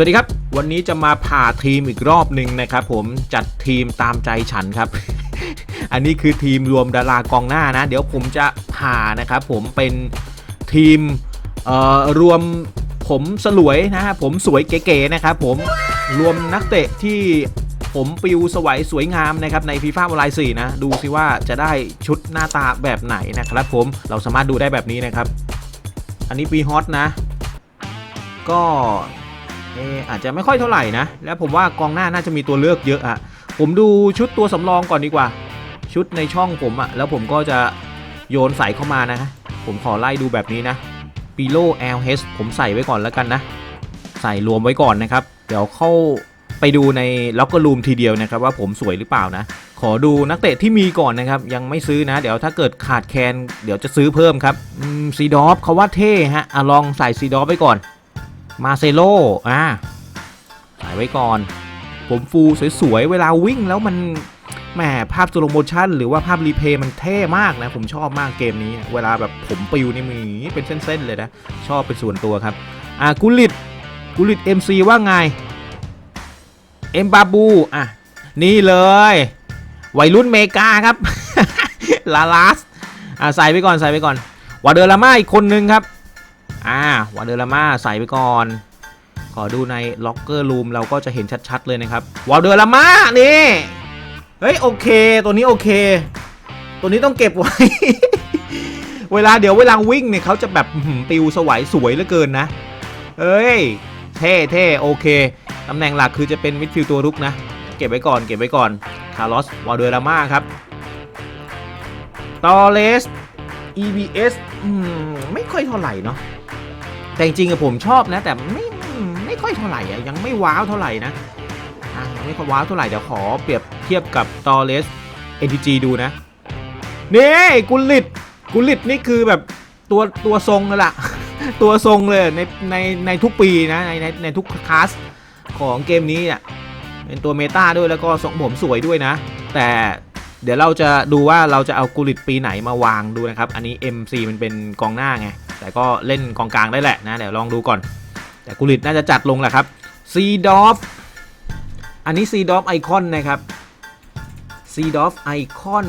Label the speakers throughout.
Speaker 1: สวัสดีครับ วันนี้จะมาผ่าทีมอีกรอบหนึ่งนะครับผมจัดทีมตามใจฉันครับ อันนี้คือทีมรวมดารากองหน้านะ เดี๋ยวผมจะผ่านะครับผมเป็นทีมรวมผมสลวยนะฮะผมสวยเก๋ๆนะครับผมรวมนักเตะที่ผมปิวสวยสวยงามนะครับในฟีฟ่าออนไลน์4นะ ดูสิว่าจะได้ชุดหน้าตาแบบไหนนะครับผมเราสามารถดูได้แบบนี้นะครับ อันนี้ปีฮอตนะ ก็ เอออาจจะไม่ค่อยเท่าไหร่นะ แล้วผมว่ากองหน้าน่าจะมีตัวเลือกเยอะอะผมดูชุดตัวสำรองก่อนดีกว่า ชุดในช่องผมอะแล้วผมก็จะโยนใส่เข้ามานะ ผมขอไล่ดูแบบนี้นะปีโล LH ผมใส่ไว้ก่อนแล้วกันนะ ใส่รวมไว้ก่อนนะครับ เดี๋ยวเข้าไปดูในล็อกเกอร์รูมทีเดียวนะครับ ว่าผมสวยหรือเปล่านะ ขอดูนักเตะที่มีก่อนนะครับ ยังไม่ซื้อนะ เดี๋ยวถ้าเกิดขาดแคลนเดี๋ยวจะซื้อเพิ่มครับซีดอฟเขาว่าเท่ฮะอะลองใส่ซีดอฟไว้ก่อน มาเซโลอ่าใส่ไว้ก่อน ผมฟูสวยๆ เวลาวิ่งแล้วมันแหมภาพสโลโมชั่นหรือว่าภาพรีเพย์มันเท่มากนะ ผมชอบมากเกมนี้ เวลาแบบผมปิวนี่มีเป็นเส้นๆเลยนะ ชอบเป็นส่วนตัวครับ อ่ากุลิตกุลิต MC ว่าไง เอ็มบาบู อะ นี่เลย วัยรุ่นเมกาครับ ลาลาส อ่าใส่ไปก่อนใส่ไปก่อนวาเดอร์ลาม่าอีกคนนึงครับ อ่าวาเดอร์ลาม่าใส่ไปก่อน ขอดูในล็อกเกอร์รูมเราก็จะเห็นชัด ๆ เลยนะครับวาเดอร์ลาม่านี่เฮ้ยโอเค ตัวนี้โอเค ตัวนี้ต้องเก็บไว้ เวลาเดี๋ยวเวลาวิ่งเนี่ยเขาจะแบบอื้อหือปิวสวยสวยเหลือเกินนะ เอ้ย เท่เท่โอเคตำแหน่งหลักคือจะเป็นมิดฟิลด์ตัวรุกนะ เก็บไว้ก่อนเก็บไว้ก่อนคาร์ลอสวาเดอร์ลาม่าครับตอเลส EBS อืมไม่ค่อยเท่าไหร่เนาะ แต่จริงๆอะผมชอบนะ แต่ไม่ไม่ค่อยเท่าไหร่อะยังไม่ว้าวเท่าไหร่นะยังไม่ค่อยว้าวเท่าไหร่เดี๋ยวขอเปรียบเทียบกับตอเลส NTG ดูนะนี่กุลิตกุลิตนี่คือแบบตัวตัวทรงเลยล่ะตัวทรงเลยในในในทุกปีนะในในในทุกคลาสของเกมนี้เนี่ยเป็นตัวเมตาด้วยแล้วก็ทรงผมสวยด้วยนะ แต่เดี๋ยวเราจะดูว่าเราจะเอากุลิตปีไหนมาวางดูนะครับ อันนี้ MC มันเป็นกองหน้าไง แต่ก็เล่นกองกลางได้แหละนะ เดี๋ยวลองดูก่อน แต่กุลิตน่าจะจัดลงแหละครับซีดอฟอันนี้ซีดอฟไอคอนนะครับซีดอฟไอคอน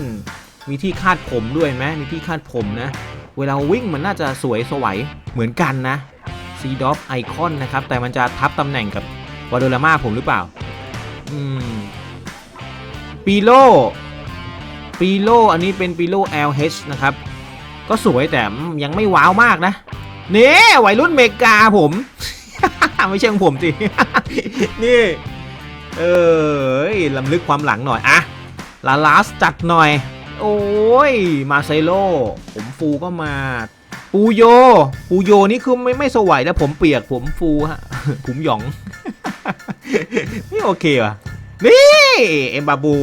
Speaker 1: มีที่คาดผมด้วยไหมมีที่คาดผมนะ เวลาวิ่งมันน่าจะสวยสวยเหมือนกันนะซีดอฟไอคอนนะครับ แต่มันจะทับตำแหน่งกับวาโดราม่าผมหรือเปล่า อืมปีโลปีโลอันนี้เป็นปีโล LH นะครับ ก็สวยแต่ยังไม่ว้าวมากนะนี่วัยรุ่นเมกาผม ไม่ใช่ของผมสินี่ เออลำลึกความหลังหน่อยอะลาลาสจัดหน่อย โอ้ย มาเซโล ผมฟูก็มา ปูโย ปูโยนี่คือไม่ไม่สวยแล้วผมเปียกผมฟูฮะผมหยองนี่โอเคว่ะนี่เอ็มบาบู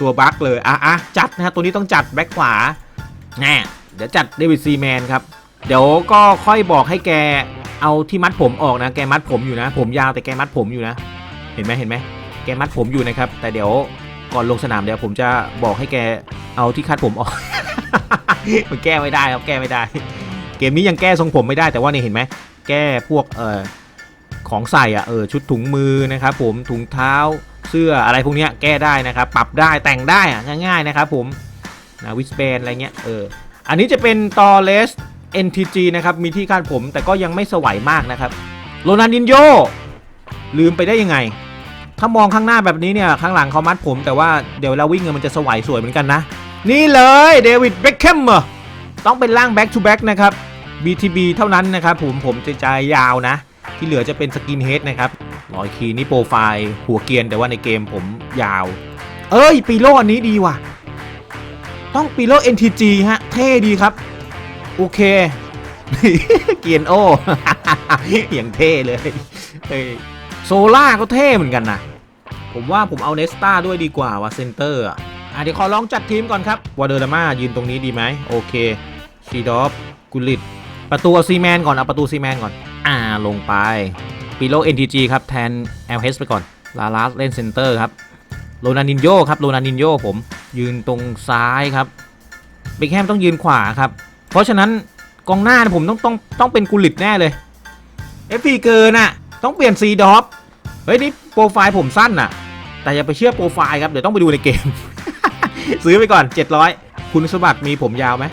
Speaker 1: ตัวบั๊กเลย อะอะจัดนะฮะตัวนี้ต้องจัดแบ็คขวาแน่ เดี๋ยวจัดเดวิดซีแมนครับ เดี๋ยวก็ค่อยบอกให้แกเอาที่มัดผมออกนะ แกมัดผมอยู่นะ ผมยาวแต่แกมัดผมอยู่นะ เห็นไหมเห็นไหม แกมัดผมอยู่นะครับ แต่เดี๋ยวก่อนลงสนามเดี๋ยวผมจะบอกให้แกเอาที่คาดผมออก มันแก้ไม่ได้ครับแก้ไม่ได้ เกมนี้ยังแก้ทรงผมไม่ได้แต่ว่านี่เห็นไหม แก้พวกเอ่อของใส่อะเออชุดถุงมือนะครับผมถุงเท้าเสื้ออะไรพวกนี้แก้ได้นะครับ ปรับได้แต่งได้ง่ายๆนะครับผมนะวิสเบนอะไรเงี้ยเออ อันนี้จะเป็นตอเลส NTG นะครับ มีที่คาดผมแต่ก็ยังไม่สวยมากนะครับ โรนันดินโยลืมไปได้ยังไง ถ้ามองข้างหน้าแบบนี้เนี่ยข้างหลังเขามัดผม แต่ว่าเดี๋ยวเราวิ่งเนี่ยมันจะสวยสวยเหมือนกันนะ นี่เลยเดวิดเบคแคมต้องเป็นร่าง back to back นะครับ BTB เท่านั้นนะครับผมผมจะใจยาวนะ ที่เหลือจะเป็นสกินเฮดนะครับรอยคีนี่โปรไฟล์หัวเกียนแต่ว่าในเกมผมยาว เอ้ยปีโลอันนี้ดีว่ะ ต้องปีโล NTG ฮะ เท่ดีครับ โอเค เกียนโออย่างเท่เลยเฮ้ยโซล่าก็เท่เหมือนกันนะ ผมว่าผมเอาเนสตาด้วยดีกว่าว่าเซนเตอร์อะเดี๋ยวขอลองจัดทีมก่อนครับวาเดอร์ลาม่ายืนตรงนี้ดีไหมโอเคชีดอฟกุลิต ประตูเอาซีแมนก่อน เอาประตูซีแมนก่อน อ่าลงไปปีโล NTG ครับ แทน LH ไปก่อน ลาลาสเล่นเซนเตอร์ครับ โรนันดินโยครับโรนันดินโยผมยืนตรงซ้ายครับเบคแฮมต้องยืนขวาครับ เพราะฉะนั้นกองหน้าผมต้องต้องต้องเป็นกุลิตแน่เลย FP เกินอะ ต้องเปลี่ยนซีดอฟเฮ้ยนี่โปรไฟล์ผมสั้นน่ะ แต่อย่าไปเชื่อโปรไฟล์ครับ เดี๋ยวต้องไปดูในเกม ซื้อไปก่อน 700 คุณสมบัติมีผมยาวไหม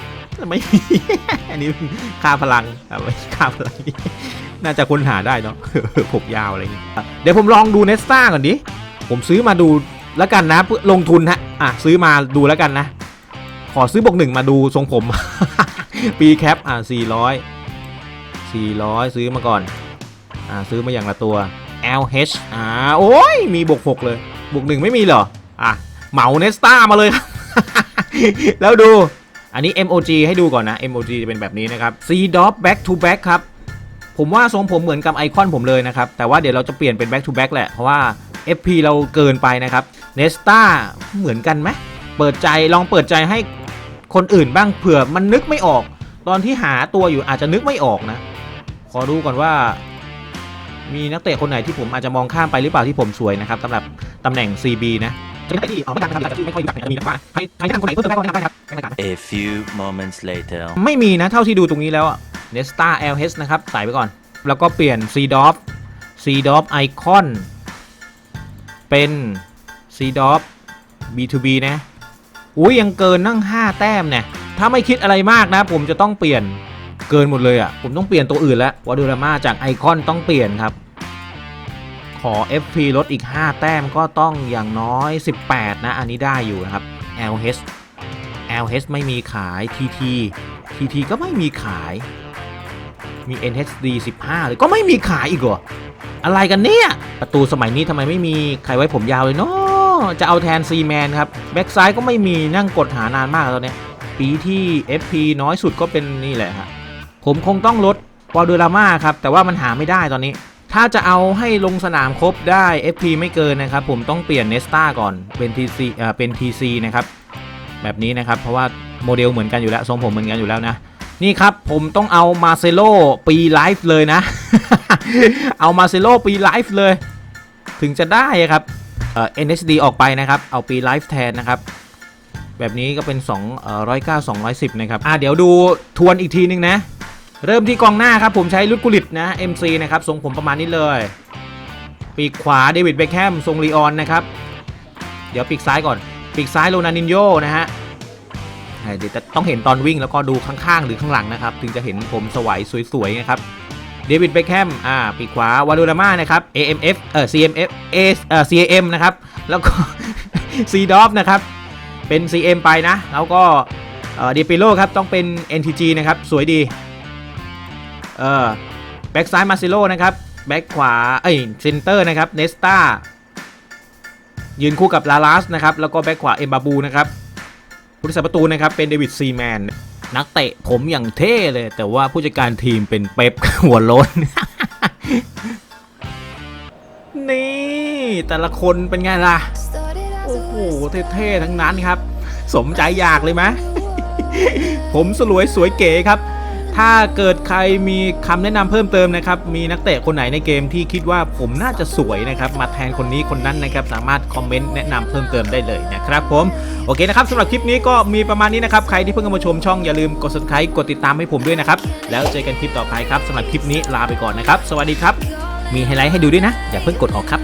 Speaker 1: ไม่มีอันนี้ค่าพลังอาไว้ค่าพลังน่าจะค้นหาได้เนาะผมยาวอะไรอย่างงี้เดี๋ยวผมลองดูเนสตาก่อนดิผมซื้อมาดู แล้วกันนะเพื่อลงทุนฮะอะซื้อมาดูแล้วกันนะ ขอซื้อบวกหนึ่งมาดูทรงผม ปีแคปอะ400 400 ซื้อมาก่อนอ่าซื้อมาอย่างละตัว LH อ่าโอ้ยมีบวกหกเลยบวกหนึ่งไม่มีเหรออะเหมาเนสตามาเลยครับแล้วดูอันนี้ MOG ให้ดูก่อนนะ MOG จะเป็นแบบนี้นะครับ C dot back to back ครับ ผมว่าทรงผมเหมือนกับไอคอนผมเลยนะครับ แต่ว่าเดี๋ยวเราจะเปลี่ยนเป็น back to back แหละ เพราะว่า FP เราเกินไปนะครับ Nesta เหมือนกันไหมเปิดใจลองเปิดใจให้คนอื่นบ้างเผื่อมันนึกไม่ออก ตอนที่หาตัวอยู่อาจจะนึกไม่ออกนะ ขอดูก่อนว่า มีนักเตะคนไหนที่ผมอาจจะมองข้ามไปหรือเปล่าที่ผมสวยนะครับสำหรับตำแหน่ง CB นะจะเป็นที่เอาไม่ดังนะครับแต่ที่ไม่ค่อยรู้จักมีแต่ว่าใครใครแนะนำคนไหนเพิ่มเติมได้ก็แนะนำได้ครับไม่ต่าง
Speaker 2: A few moments later.
Speaker 1: ไม่มีนะเท่าที่ดูตรงนี้แล้วอะ Nesta LH นะครับใส่ไปก่อน แล้วก็เปลี่ยน C d o p C d o p Icon เป็น C d o p B2B นะอุ้ยยังเกินนั่ง 5 แต้มเนี่ยถ้าไม่คิดอะไรมากนะ ผมจะต้องเปลี่ยนเกินหมดเลยอะ่ะ ผมต้องเปลี่ยนตัวอื่นแล้ววาดูรามาจากไอคอนต้องเปลี่ยนครับ ขอ FP ลดอีก 5 แต้มก็ต้องอย่างน้อย 18 นะ อันนี้ได้อยู่นะครับ LH LH ไม่มีขาย TT TT ก็ไม่มีขาย มี NHD 15เลยก็ไม่มีขายอีกเหรออะไรกันเนี่ย ประตูสมัยนี้ทำไมไม่มีใครไว้ผมยาวเลยเนาะ จะเอาแทนซีแมนครับ แบ็กซ้ายก็ไม่มีนั่งกดหานานมากแล้วเนี่ยปีที่ FP น้อยสุดก็เป็นนี่แหละครับผมคงต้องลดปอดูรามาครับ แต่ว่ามันหาไม่ได้ตอนนี้ ถ้าจะเอาให้ลงสนามครบได้ FP ไม่เกินนะครับ ผมต้องเปลี่ยนเนสตาก่อนเป็น TC เอ่อเป็น TC นะครับแบบนี้นะครับ เพราะว่าโมเดลเหมือนกันอยู่แล้วทรงผมเหมือนกันอยู่แล้วนะนี่ครับ ผมต้องเอามาเซโลปีไลฟ์เลยนะ เอามาเซโลปีไลฟ์เลย ถึงจะได้ครับ เอ่อ NSD ออกไปนะครับ เอาปีไลฟ์แทนนะครับ แบบนี้ก็เป็น2เอ่อ109 210 นะครับ อะเดี๋ยวดูทวนอีกทีนึงนะ เริ่มที่กองหน้าครับ ผมใช้ลุดกุลิตนะ MC นะครับ ทรงผมประมาณนี้เลย ปีกขวาเดวิดเบคแฮมทรงลีออนนะครับ เดี๋ยวปีกซ้ายก่อน ปีกซ้ายโรนันดินโยนะฮะเดี๋ยวต้องเห็นตอนวิ่งแล้วก็ดูข้างๆ หรือข้างหลังนะครับ ถึงจะเห็นผมสวยสวยๆนะครับ เดวิดเบคแฮมอ่าปีกขวาวาดูราม่านะครับ AMF เอ่อ CMF A เอ่อ CAM นะครับ แล้วก็ C d o f นะครับ เป็น CM ไปนะ แล้วก็เอ่อเดปิโลครับ ต้องเป็น NTG นะครับ สวยดี เออแบ็กซ้ายมาซิโลนะครับ แบ็กขวา เอ้ยเซนเตอร์นะครับเนสตายืนคู่กับลาลาสนะครับ แล้วก็แบ็กขวาเอ็มบาบูนะครับผู้รักษาประตูนะครับ เป็นเดวิดซีแมน นักเตะผมอย่างเท่เลย แต่ว่าผู้จัดการทีมเป็นเป๊ปหัวโล้น นี่ แต่ละคนเป็นไงล่ะ โอ้โห เท่ๆทั้งนั้นครับ สมใจอยากเลยไหมผมสลวยสวยเก๋ครับ ถ้าเกิดใครมีคำแนะนำเพิ่มเติมนะครับ มีนักเตะคนไหนในเกมที่คิดว่าผมน่าจะสวยนะครับ มาแทนคนนี้คนนั้นนะครับ สามารถคอมเมนต์แนะนำเพิ่มเติมได้เลยนะครับผม โอเคนะครับสำหรับคลิปนี้ก็มีประมาณนี้นะครับ ใครที่เพิ่งมาชมช่องอย่าลืมกด subscribe กดติดตามให้ผมด้วยนะครับ แล้วเจอกันคลิปต่อไปครับสำหรับคลิปนี้ลาไปก่อนนะครับ สวัสดีครับ มีไฮไลท์ให้ดูด้วยนะ อย่าเพิ่งกดออกครับ